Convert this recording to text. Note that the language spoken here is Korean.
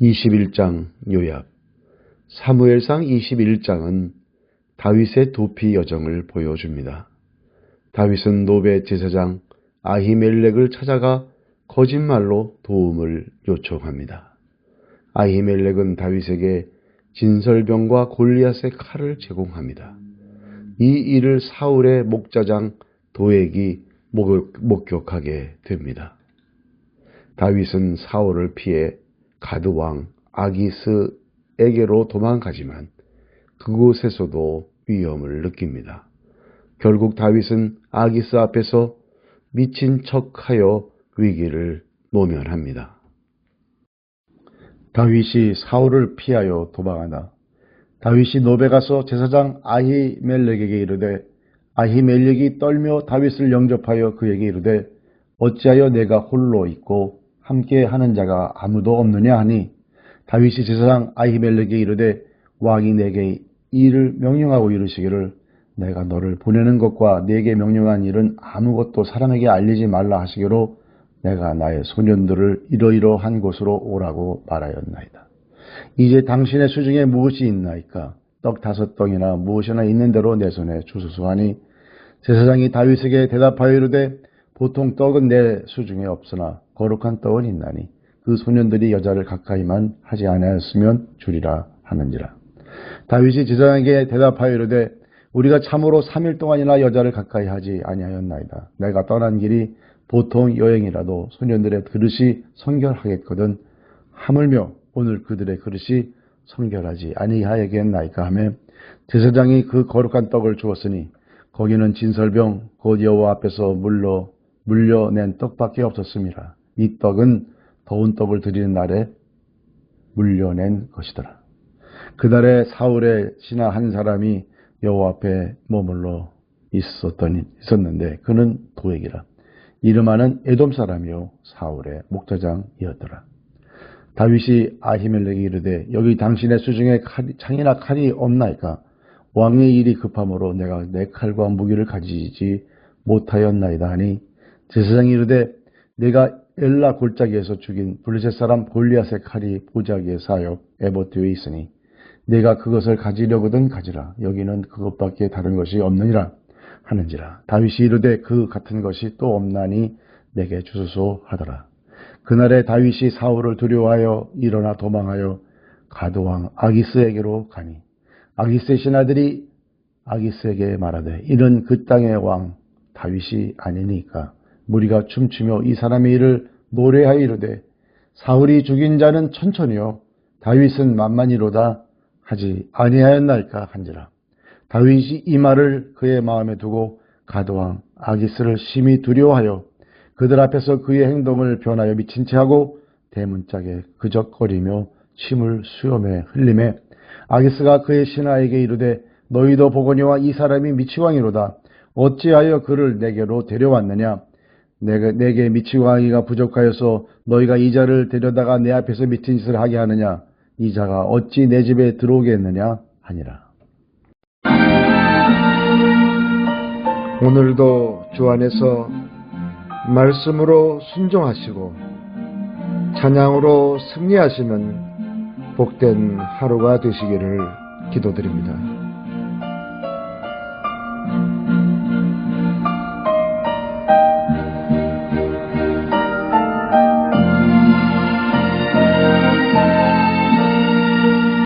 21장 요약 사무엘상 21장은 다윗의 도피 여정을 보여줍니다. 다윗은 노베 제사장 아히멜렉을 찾아가 거짓말로 도움을 요청합니다. 아히멜렉은 다윗에게 진설병과 골리앗의 칼을 제공합니다. 이 일을 사울의 목자장 도액이 목격하게 됩니다. 다윗은 사울을 피해 가드 왕 아기스에게로 도망가지만 그곳에서도 위험을 느낍니다. 결국 다윗은 아기스 앞에서 미친 척하여 위기를 모면합니다. 다윗이 사울을 피하여 도망하나 다윗이 노베 가서 제사장 아히멜렉에게 이르되 아히멜렉이 떨며 다윗을 영접하여 그에게 이르되 어찌하여 내가 홀로 있고 함께 하는 자가 아무도 없느냐 하니 다윗이 제사장 아히멜렉에게 이르되 왕이 내게 일을 명령하고 이르시기를 내가 너를 보내는 것과 내게 명령한 일은 아무것도 사람에게 알리지 말라 하시기로 내가 나의 소년들을 이러이러한 곳으로 오라고 말하였나이다. 이제 당신의 수중에 무엇이 있나이까? 떡 다섯 덩이나 무엇이나 있는 대로 내 손에 주소서 하니 제사장이 다윗에게 대답하여 이르되 보통 떡은 내 수중에 없으나 거룩한 떡은 있나니 그 소년들이 여자를 가까이만 하지 아니하였으면 주리라 하는지라. 다윗이 제사장에게 대답하여 이르되 우리가 참으로 3일 동안이나 여자를 가까이 하지 아니하였나이다. 내가 떠난 길이 보통 여행이라도 소년들의 그릇이 성결하겠거든 하물며 오늘 그들의 그릇이 성결하지 아니하겠나이까 하며 제사장이 그 거룩한 떡을 주었으니 거기는 진설병 곧 여호와 앞에서 물러 물려낸 떡밖에 없었습니다. 이 떡은 더운 떡을 드리는 날에 물려낸 것이더라. 그날에 사울의 신하 한 사람이 여호와 앞에 머물러 있었더니 있었는데 그는 도액이라. 이름하는 에돔 사람이요 사울의 목자장이었더라. 다윗이 아히멜렉이 이르되 여기 당신의 수중에 칼, 창이나 칼이 없나이까 왕의 일이 급함으로 내가 내 칼과 무기를 가지지 못하였나이다 하니 제사장이 이르되 내가 엘라 골짜기에서 죽인 블레셋 사람 골리앗의 칼이 보자기에 사여 에봇되어 있으니 내가 그것을 가지려거든 가지라. 여기는 그것밖에 다른 것이 없느니라 하는지라. 다윗이 이르되 그 같은 것이 또 없나니 내게 주소서 하더라. 그날에 다윗이 사울을 두려워하여 일어나 도망하여 가도왕 아기스에게로 가니 아기스의 신하들이 아기스에게 말하되 이는 그 땅의 왕 다윗이 아니니까 무리가 춤추며 이 사람의 일을 노래하여 이르되 사울이 죽인 자는 천천히요 다윗은 만만히로다 하지 아니하였나이까 한지라. 다윗이 이 말을 그의 마음에 두고 가도왕 아기스를 심히 두려워하여 그들 앞에서 그의 행동을 변하여 미친 채 하고 대문짝에 그적거리며 침을 수염에 흘림에 아기스가 그의 신하에게 이르되 너희도 보거니와 이 사람이 미치광이로다. 어찌하여 그를 내게로 데려왔느냐 내게, 내게 미치광이가 부족하여서 너희가 이 자를 데려다가 내 앞에서 미친 짓을 하게 하느냐? 이 자가 어찌 내 집에 들어오겠느냐? 하니라. 오늘도 주 안에서 말씀으로 순종하시고 찬양으로 승리하시는 복된 하루가 되시기를 기도드립니다.